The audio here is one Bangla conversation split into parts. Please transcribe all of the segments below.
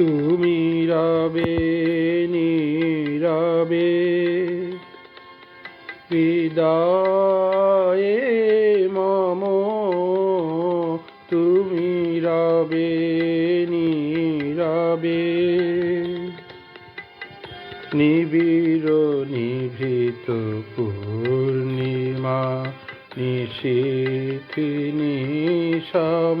তুমি রবে নীরবে হৃদয়ে মম তুমি রবে নীরবে নিবিড় নিভৃত পূর্ণিমা নিশীথিনী সম।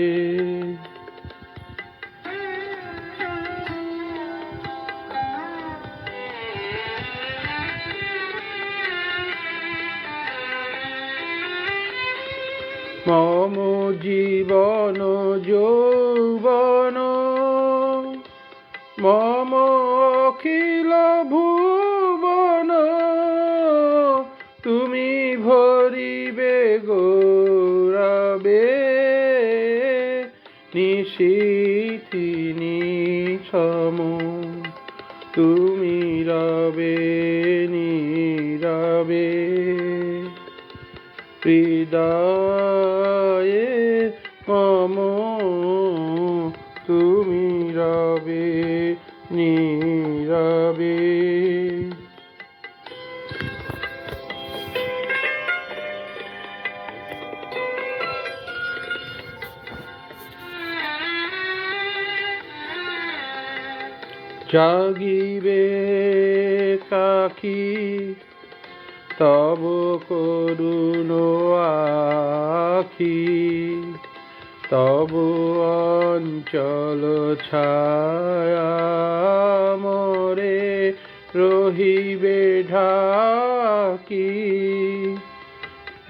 মম জীবন যৌবন মম অখিল ভুবন তুমি ভরিবে গৌরবে নিশীথিনী সম তুমি রবে নীরবে হৃদয়ে মম তুমি রবে নীরবে। জাগিবে কাকি তব করুণ আখি, তব অঞ্চল ছায়া মরে রহিবে ঢাকি।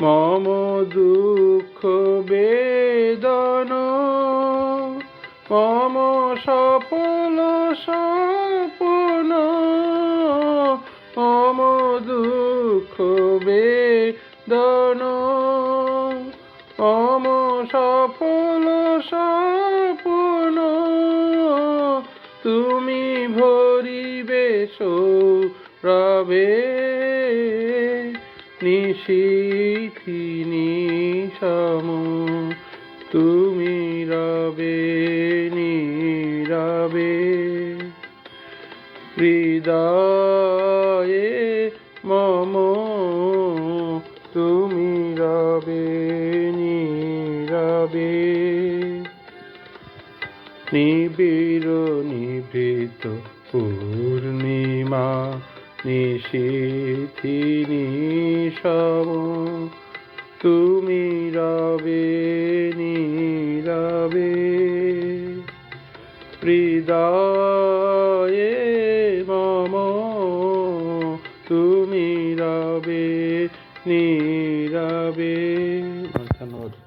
মম দুঃখ বেদন, মম সফল সপন মম দুঃখ বেদন। অম সফল সপন তুমি ভরিবে সৌরভে। নিশীথিনী সম তুমি রবে নীরবে। হৃদয়ে মম তুমি রবে নীরবে। নিবিড় নিভৃত পূর্ণিমা নিশীথিনী সম তুমি রবে নীরবে। হৃদয়ে তুমি রবে নীরবে। ধন্যবাদ